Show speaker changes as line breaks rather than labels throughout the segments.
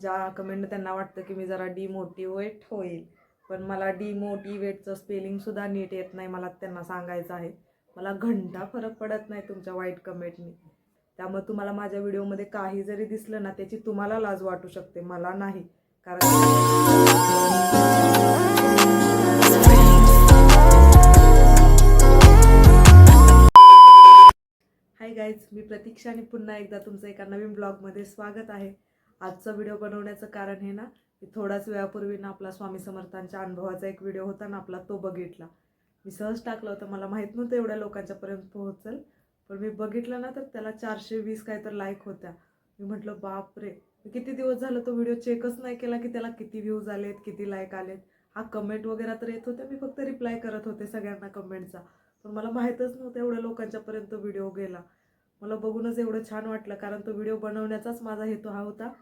ज्या कमेंट त्यांना वाटतं की मी जरा डिमोटिवेट होईल. पण मला डिमोटिवेटचं स्पेलिंगसुद्धा नीट येत नाही मला त्यांना सांगायचं आहे. मला घंटा फरक पडत नाही तुमच्या वाईट कमेंटनी त्यामुळे तुम्हाला माझ्या व्हिडिओमध्ये काही जरी दिसलं ना त्याची तुम्हाला लाज वाटू शकते मला नाही. कारण हाय गाईज मी प्रतीक्षाने पुन्हा एकदा तुमचं एका नवीन ब्लॉगमध्ये स्वागत आहे. आजचा व्हिडिओ बनवण्याचं कारण हे ना की थोड्याच वेळापूर्वी ना आपला स्वामी समर्थांच्या अनुभवाचा एक व्हिडिओ होता ना आपला तो बघितला. मी सहज टाकला होता मला माहीत नव्हतं एवढ्या लोकांच्यापर्यंत पोहोचल. पण मी बघितलं ना तर त्याला चारशे वीस काय तर लाईक होत्या. मी म्हटलं बाप रे मी किती दिवस झालं तो व्हिडिओ चेकच नाही केला की त्याला किती व्ह्यूज आलेत किती लाईक आलेत. हा कमेंट वगैरे तर येत होते मी फक्त रिप्लाय करत होते सगळ्यांना कमेंटचा पण मला माहीतच नव्हतं एवढ्या लोकांच्यापर्यंत व्हिडिओ गेला. मला बघूनच एवढं छान वाटलं कारण तो व्हिडिओ बनवण्याचाच माझा हेतू हा होता.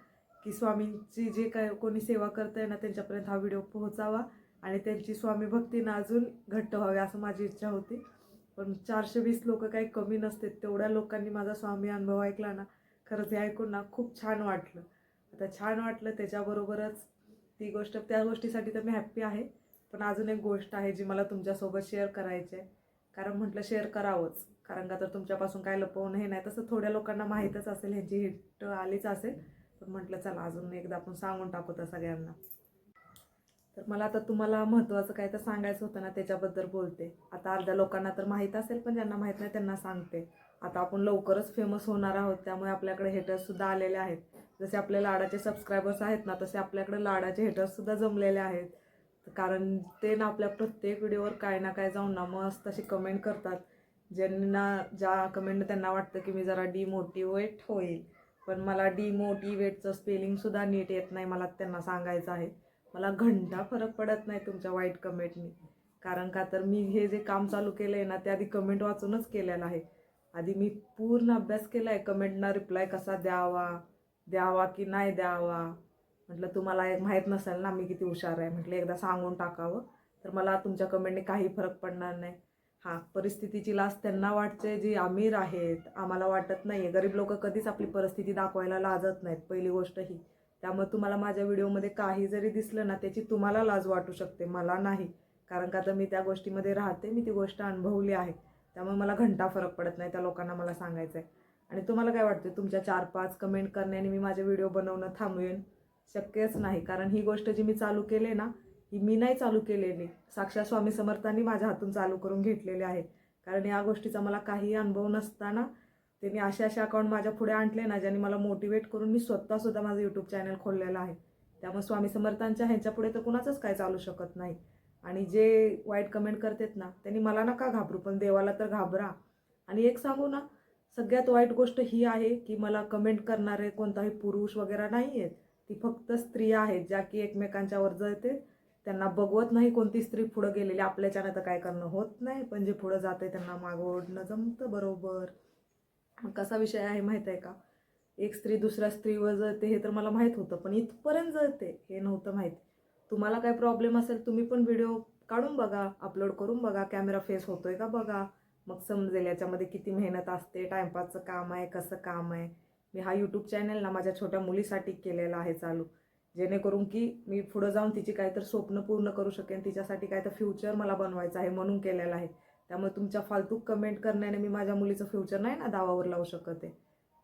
की स्वामींची जे काय कोणी सेवा करताय ना त्यांच्यापर्यंत हा व्हिडिओ पोहोचावा आणि त्यांची स्वामी भक्तीनं अजून घट्ट व्हावी असं माझी इच्छा होती. पण चारशे वीस लोक काही कमी नसते तेवढ्या लोकांनी माझा स्वामी अनुभव ऐकला ना खरंच हे ऐकून ना खूप छान वाटलं. आता छान वाटलं त्याच्याबरोबरच ती गोष्ट त्या गोष्टीसाठी तर मी हॅप्पी आहे. पण अजून एक गोष्ट आहे जी मला तुमच्यासोबत शेअर करायची आहे. कारण म्हटलं शेअर करावंच. कारण का तर तुमच्यापासून काय लपवणं हे नाही. तसं थोड्या लोकांना माहीतच असेल ह्यांची हिट आलीच असेल. पण म्हटलं चला अजून एकदा आपण सांगून टाकू तर सगळ्यांना. तर मला आता तुम्हाला महत्त्वाचं काय तर सांगायचं होतं ना त्याच्याबद्दल बोलते. आता अर्ध्या लोकांना तर माहीत असेल पण ज्यांना माहीत नाही त्यांना सांगते. आता आपण लवकरच फेमस होणार आहोत त्यामुळे आपल्याकडे हेटर्ससुद्धा आलेले आहेत. जसे आपले लाडाचे सबस्क्रायबर्स आहेत ना तसे आपल्याकडे लाडाचे हेटर्ससुद्धा जमलेले आहेत. कारण ते ना आपल्या प्रत्येक व्हिडिओवर काय ना काय जाऊन ना मस्त अशी कमेंट करतात. ज्यांना ज्या कमेंट त्यांना वाटतं की मी जरा डिमोटिवेट होईल. पण मला डिमोटिवेटचं स्पेलिंगसुद्धा नीट येत नाही मला त्यांना सांगायचं आहे. मला घंटा फरक पडत नाही तुमच्या वाईट कमेंटनी कारण का तर मी हे जे काम चालू केलं आहे ना ते आधी कमेंट वाचूनच केलेलं आहे. आधी मी पूर्ण अभ्यास केला आहे कमेंटना रिप्लाय कसा द्यावा द्यावा की नाही द्यावा? म्हटलं तुम्हाला एक माहीत नसेल ना मी किती हुशार आहे. म्हटलं एकदा सांगून टाकावं. तर मला तुमच्या कमेंटने काही फरक पडणार नाही. हां परिस्थितीची लाज त्यांना वाटते जी अमीर आहेत. आम्हाला वाटत नाही आहे गरीब लोक कधीच आपली परिस्थिती दाखवायला लाजत नाहीत पहिली गोष्ट ही. त्यामुळे तुम्हाला माझ्या व्हिडिओमध्ये काही जरी दिसलं ना त्याची तुम्हाला लाज वाटू शकते. मला नाही. कारण का तर मी त्या गोष्टीमध्ये राहते. मी ती गोष्ट अनुभवली आहे. त्यामुळे मला घंटा फरक पडत नाही त्या लोकांना मला सांगायचं आहे आणि तुम्हाला काय वाटते तुमच्या चार पाच कमेंट करण्याने मी माझे व्हिडिओ बनवणं थांबवेन? शक्यच नाही. कारण ही गोष्ट जी मी चालू केली ना ही मी नाही चालू केलेली. साक्षात स्वामी समर्थांनी माझ्या हातून चालू करून घेतलेले आहे. कारण या गोष्टीचा मला काही अनुभव नसताना त्यांनी असे असे अकाउंट माझ्या पुढे आणले ना ज्यांनी मला मोटिवेट करून मी स्वतःसुद्धा माझं यूट्यूब चॅनल खोललेलं आहे. त्यामुळे स्वामी समर्थांच्या ह्यांच्यापुढे तर कुणाचंच काय चालू शकत नाही. आणि जे वाईट कमेंट करतात ना त्यांनी मला नका घाबरू पण देवाला तर घाबरा. आणि एक सांगू ना सगळ्यात वाईट गोष्ट ही आहे की मला कमेंट करणारे कोणताही पुरुष वगैरे नाही आहेत ती फक्त स्त्रिया आहेत ज्या की एकमेकांच्यावर जळते त्यांना बघवत नाही कोणती स्त्री पुढं गेलेली आपल्याच्यानं तर काय करणं होत नाही पण जे पुढं जाते त्यांना मागं ओढणं जमतं बरोबर. कसा विषय आहे माहीत आहे का? एक स्त्री दुसऱ्या स्त्रीवर जळते हे तर मला माहीत होतं पण इथपर्यंत जळते हे नव्हतं माहीत. तुम्हाला काय प्रॉब्लेम असेल तुम्ही पण व्हिडिओ काढून बघा अपलोड करून बघा कॅमेरा फेस होतोय का बघा. मग समजेल याच्यामध्ये किती मेहनत असते टाईमपासचं काम आहे कसं काम आहे. मी हा यूट्यूब चॅनल ना माझ्या छोट्या मुलीसाठी केलेला आहे चालू. जेणेकरून की मी पुढं जाऊन तिची काहीतरी स्वप्न पूर्ण करू शकेन तिच्यासाठी काय तर फ्युचर मला बनवायचं आहे म्हणून केलेलं आहे. त्यामुळे तुमच्या फालतू कमेंट करण्याने मी माझ्या मुलीचं फ्युचर नाही ना दावावर लावू शकत आहे.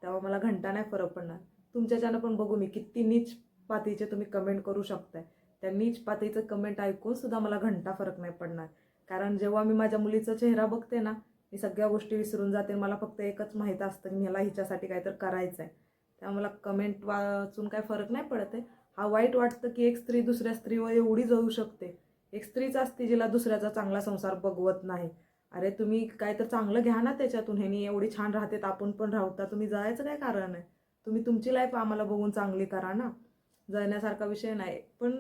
तेव्हा मला घंटा नाही फरक पडणार. तुमच्याच्यानं पण बघू मी किती नीच पातीचे तुम्ही कमेंट करू शकताय. त्या नीच पातीचं कमेंट ऐकून सुद्धा मला घंटा फरक नाही पडणार. कारण जेव्हा मी माझ्या मुलीचा चेहरा बघते ना मी सगळ्या गोष्टी विसरून जाते मला फक्त एकच माहीत असतं की मला हिच्यासाठी काहीतरी करायचं आहे त्यामुळे मला कमेंट वाचून काय फरक नाही पडत आहे. हा वाईट वाटतं की एक स्त्री दुसऱ्या स्त्रीवर एवढी जळू शकते. एक स्त्रीच असते जिला दुसऱ्याचा चांगला संसार बघवत नाही. अरे तुम्ही काय तर चांगलं घ्या ना त्याच्यातून. ह्यानी एवढी छान राहते आपण पण राहता तुम्ही जायचं काय कारण आहे? तुम्ही तुमची लाईफ आम्हाला बघून चांगली करा ना. जळण्यासारखा विषय नाही. पण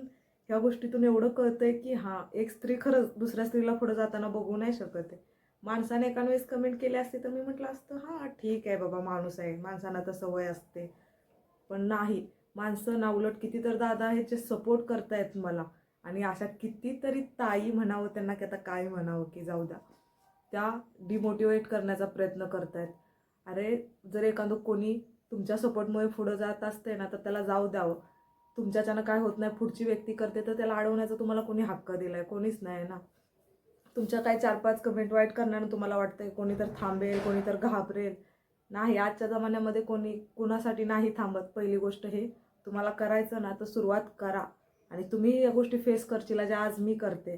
ह्या गोष्टीतून एवढं कळतंय की हां एक स्त्री खरंच दुसऱ्या स्त्रीला पुढं जाताना बघू नाही शकत आहे. माणसाने एका वेळेस कमेंट केली असते तर मी म्हटलं असतं हां ठीक आहे बाबा माणूस आहे. माणसांना तर सवय असते. पण नाही. माणसं ना उलट किती तर दादा ह्याचे सपोर्ट करतायत मला. आणि अशा कितीतरी ताई म्हणावं त्यांना की आता काय म्हणावं की जाऊ द्या. त्या डिमोटिवेट करण्याचा प्रयत्न करतायत. अरे जर एखादं कोणी तुमच्या सपोर्टमुळे पुढं जात असते ना तर त्याला जाऊ द्यावं. तुमच्याच्यानं काय होत नाही पुढची व्यक्ती करते तर त्याला अडवण्याचा तुम्हाला कोणी हक्क दिलाय? कोणीच नाही ना. तुमच्या काय चार पाच कमेंट वाईट करण्यानं तुम्हाला वाटतंय कोणी तर थांबेल कोणी तर घाबरेल. नाही आजच्या जमान्यामध्ये कोणी कुणासाठी नाही थांबत पहिली गोष्ट हे. तुम्हाला करायचं ना तर सुरुवात करा. आणि तुम्ही या गोष्टी फेस करशील ज्या आज मी करते.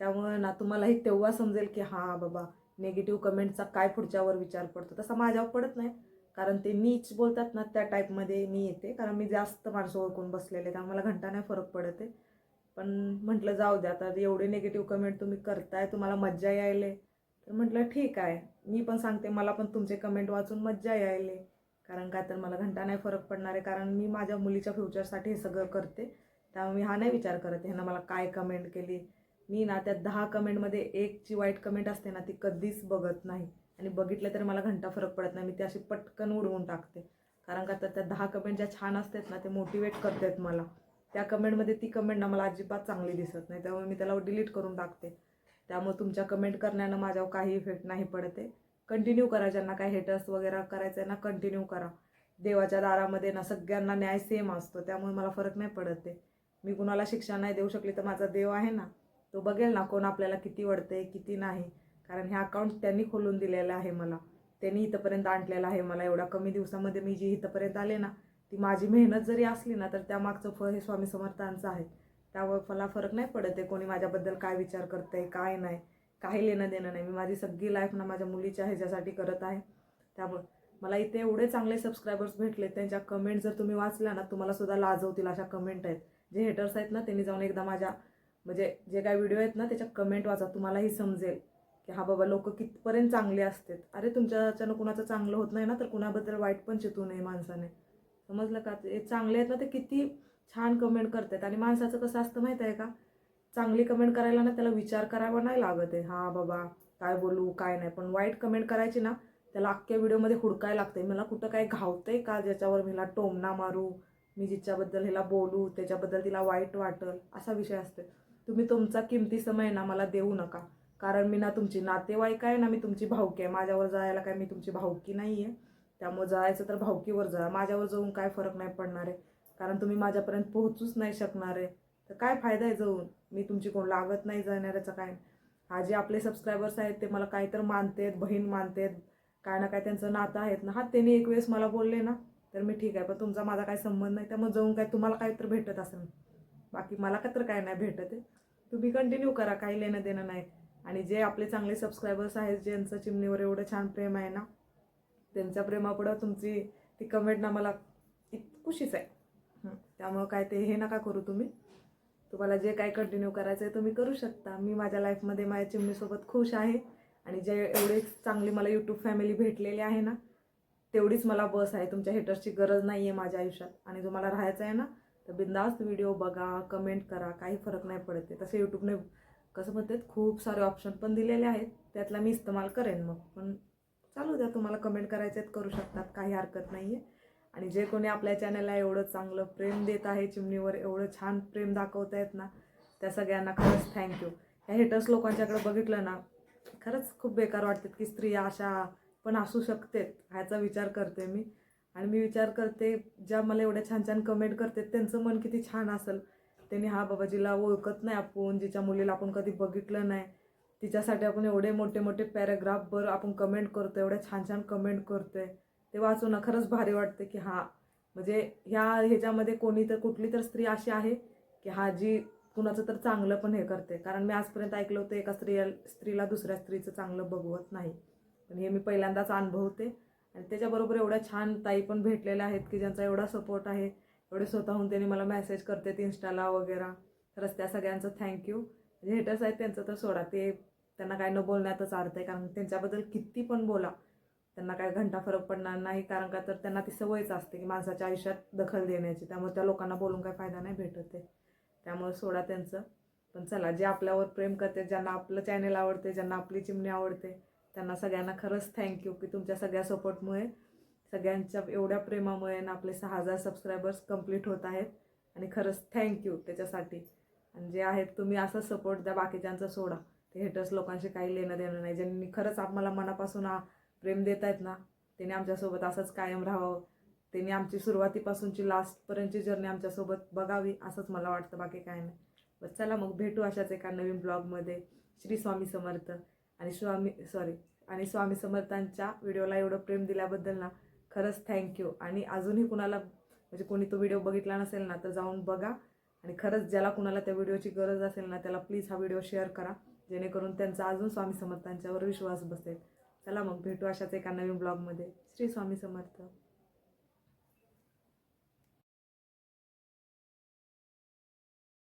त्यामुळे ना तुम्हालाही तेव्हा समजेल की हां बाबा निगेटिव्ह कमेंटचा काय पुढच्यावर विचार पडतो. तसा माझ्यावर पडत नाही. कारण ते नीच बोलतात ना त्या टाईपमध्ये मी येते. कारण मी जास्त माणसं ओळखून बसलेले त्यामुळे मला घंटा नाही फरक पडत आहे. पण म्हटलं जाऊ द्या आता. एवढे निगेटिव्ह कमेंट तुम्ही करताय तुम्हाला मज्जा यायले. तर म्हटलं ठीक आहे. मी पण सांगते मला पण तुमचे कमेंट वाचून मज्जा यायले. कारण काय तर मला घंटा नाही फरक पडणार आहे कारण मी माझ्या मुलीच्या फ्युचरसाठी हे सगळं करते. त्यामुळे मी हा नाही विचार करत ह्यानं मला काय कमेंट केली. मी ना त्या दहा कमेंटमध्ये एकची वाईट कमेंट असते ना ती कधीच बघत नाही. आणि बघितलं तर मला घंटा फरक पडत नाही मी ती अशी पटकन उडवून टाकते. कारण का तर त्या दहा कमेंट ज्या छान असतात ना ते मोटिवेट करतात मला. त्या कमेंटमध्ये ती कमेंट ना मला अजिबात चांगली दिसत नाही त्यामुळे मी त्याला डिलीट करून टाकते. त्यामुळे तुमच्या कमेंट करण्यानं माझ्यावर काही इफेक्ट नाही पडते. कंटिन्यू करा ज्यांना काय हेटर्स वगैरे करायचं आहे ना कंटिन्यू करा. देवाच्या दारामध्ये ना सगळ्यांना न्याय सेम असतो त्यामुळे मला फरक नाही पडत ते. मी कुणाला शिक्षा नाही देऊ शकली तर माझा देव आहे ना तो बघेल ना कोण आपल्याला किती वडते किती नाही. कारण हे अकाउंट त्यांनी खोलून दिलेलं आहे मला. त्यांनी इथंपर्यंत आणलेलं आहे मला. एवढ्या कमी दिवसामध्ये मी जी इथंपर्यंत आले ना ती माझी मेहनत जरी असली ना तर त्यामागचं फळ हे स्वामी समर्थांचं आहे. त्यावर मला फरक नाही पडत आहे कोणी माझ्याबद्दल काय विचार करतंय काय नाही. काही लेणं देणं नाही. मी माझी सगळी लाईफ ना माझ्या मुलीच्या ह्याच्यासाठी करत आहे. त्यामुळे मला इथे एवढे चांगले सबस्क्रायबर्स भेटले त्यांच्या कमेंट जर तुम्ही वाचल्या ना तुम्हाला सुद्धा लाजवतील अशा कमेंट आहेत. जे हेटर्स आहेत ना त्यांनी जाऊन एकदा माझ्या म्हणजे जे काय व्हिडिओ आहेत ना त्याच्या कमेंट वाचा. तुम्हालाही समजेल की हा बाबा लोक कितपर्यंत चांगले असतात. अरे तुमच्याच्यानं कुणाचं चांगलं होत नाही ना तर कुणाबद्दल वाईट पण चितू नये माणसाने. समजलं का? ते चांगले आहेत ना ते किती छान कमेंट करतात. आणि माणसाचं कसं असतं माहीत आहे का? चांगली कमेंट करायला ना त्याला विचार करावा नाही लागत आहे. हा बाबा काय बोलू काय नाही. पण वाईट कमेंट करायची ना त्याला अख्ख्या व्हिडिओमध्ये हुडकाय लागते मला कुठं काय घावतंय का ज्याच्यावर मी टोमणा टोमना मारू मी जिच्याबद्दल हिला बोलू त्याच्याबद्दल तिला वाईट वाटल असा विषय असतो तुम्ही तुमचा किमती समय ना मला देऊ नका. कारण मी ना तुमची नातेवाईक आहे ना मी तुमची भावकी आहे. माझ्यावर जायला काय मी तुमची भावकी नाही आहे त्यामुळे जायचं तर भावकीवर जा. माझ्यावर जाऊन काय फरक नाही पडणार आहे. कारण तुम्ही माझ्यापर्यंत पोहोचूच नाही शकणार आहे. तर काय फायदा आहे जाऊन? मी तुमची कोण लागत नाही जाणाऱ्याचा काय? हा जे आपले सबस्क्रायबर्स आहेत ते मला काय तर मानतेत बहीण मानतेत काय ना काय त्यांचं नातं आहेत ना हा त्यांनी एक वेळेस मला बोलले ना तर मी ठीक आहे. पण तुमचा माझा काय संबंध नाही त्यामुळे जाऊन काय तुम्हाला काय तर भेटत असेल. बाकी मला का तर काय नाही भेटत आहे. तुम्ही कंटिन्यू करा काही लेणं देणं नाही. आणि जे आपले चांगले सबस्क्रायबर्स आहेत ज्यांचं चिमणीवर एवढं छान प्रेम आहे ना त्यांच्या प्रेमापुढं तुमची ती कमेंट ना मला खुशीच आहे. त्यामुळं काय ते हे नका करू तुम्ही. तुम्हाला जे काय कंटिन्यू करायचं आहे तुम्ही करू शकता. मी माझ्या लाईफमध्ये माझ्या चिमणीसोबत खुश आहे आणि जे एवढे चांगली मला यूट्यूब फॅमिली भेटलेली आहे ना तेवढीच मला बस आहे. तुमच्या हेटर्सची गरज नाही आहे माझ्या आयुष्यात. आणि तुम्हाला राहायचं आहे ना तर बिंदास्त व्हिडिओ बघा कमेंट करा काही फरक नाही पडत तसे यूट्यूबने कसं म्हणतात खूप सारे ऑप्शन पण दिलेले आहेत. त्यातला मी इस्तेमाल करेन मग. पण चालू द्या तुम्हाला कमेंट करायचे आहेत करू शकतात काही हरकत नाही आहे आणि जे कोणी आपल्या चॅनलला एवढं चांगलं प्रेम देत आहे चिमणीवर एवढं छान प्रेम दाखवत आहेत ना त्या सगळ्यांना खरंच थँक्यू ह्या हेटर्स लोकांच्याकडे बघितलं ना खरंच खूप बेकार वाटतात की स्त्रिया अशा पण असू शकतेत ह्याचा विचार करते मी. आणि मी विचार करते ज्या मला एवढ्या छान छान कमेंट करते त्यांचं मन किती छान असेल. त्यांनी हा बाबा जिला ओळखत नाही आपण जिच्या मुलीला आपण कधी बघितलं नाही. तिच्यासाठी आपण एवढे मोठे मोठे पॅराग्राफवर आपण कमेंट करतो एवढ्या छान छान कमेंट करतोय. ते वाचून खरंच भारी वाटते की हा म्हणजे ह्या ह्याच्यामध्ये कोणी तर कुठली तर स्त्री अशी आहे की हा जी कुणाचं तर चांगलं पण हे करते. कारण मी आजपर्यंत ऐकलं होतं एका स्त्रिया स्त्रीला दुसऱ्या स्त्रीचं चांगलं बघवत नाही. पण हे मी पहिल्यांदाच अनुभवते. आणि त्याच्याबरोबर एवढ्या छान ताई पण भेटलेल्या आहेत की ज्यांचा एवढा सपोर्ट आहे एवढे स्वतःहून त्यांनी मला मेसेज करतात इन्स्टाला वगैरे. खरंच त्या सगळ्यांचं थँक्यू जे हेटर्स आहेत त्यांचं तर सोडा ते त्यांना काय न बोलण्यातच अर्थ आहे कारण त्यांच्याबद्दल किती पण बोला त्यांना काय घंटा फरक पडणार नाही कारण का तर त्यांना ती सवयच असते की माणसाच्या आयुष्यात दखल देण्याची. त्यामुळे त्या लोकांना बोलून काय फायदा नाही भेटत आहे. त्यामुळे सोडा त्यांचं. पण चला जे आपल्यावर प्रेम करते ज्यांना आपलं चॅनल आवडते ज्यांना आपली चिमणी आवडते त्यांना सगळ्यांना खरंच थँक्यू की तुमच्या सगळ्या सपोर्टमुळे सगळ्यांच्या एवढ्या प्रेमामुळे ना आपले सहा हजार सबस्क्रायबर्स कंप्लीट होत आहेत. आणि खरंच थँक्यू त्याच्यासाठी. आणि जे आहेत तुम्ही असं सपोर्ट द्या बाकीच्यांचा सोडा. ते हेटर्स लोकांशी काही लेणं देणं नाही. ज्यांनी खरंच आम्हाला मनापासून आ- प्रेम देत आहेत ना त्याने आमच्यासोबत असंच कायम राहावं. त्यांनी आमची सुरुवातीपासूनची लास्टपर्यंतची जर्नी आमच्यासोबत बघावी असंच मला वाटतं. बाकी काय नाही. बस चला मग भेटू अशाच एका नवीन ब्लॉगमध्ये. श्री स्वामी समर्थ. आणि स्वामी सॉरी आणि स्वामी समर्थांच्या व्हिडिओला एवढं प्रेम दिल्याबद्दल ना खरंच थँक्यू आणि अजूनही कुणाला म्हणजे कोणी तो व्हिडिओ बघितला नसेल ना तर जाऊन बघा. आणि खरंच ज्याला कुणाला त्या व्हिडिओची गरज असेल ना त्याला प्लीज हा व्हिडिओ शेअर करा. जेणेकरून त्यांचा अजून स्वामी समर्थांच्यावर विश्वास बसेल. चला मग भेटू अशाच एका नवीन ब्लॉगमध्ये. श्री स्वामी समर्थ.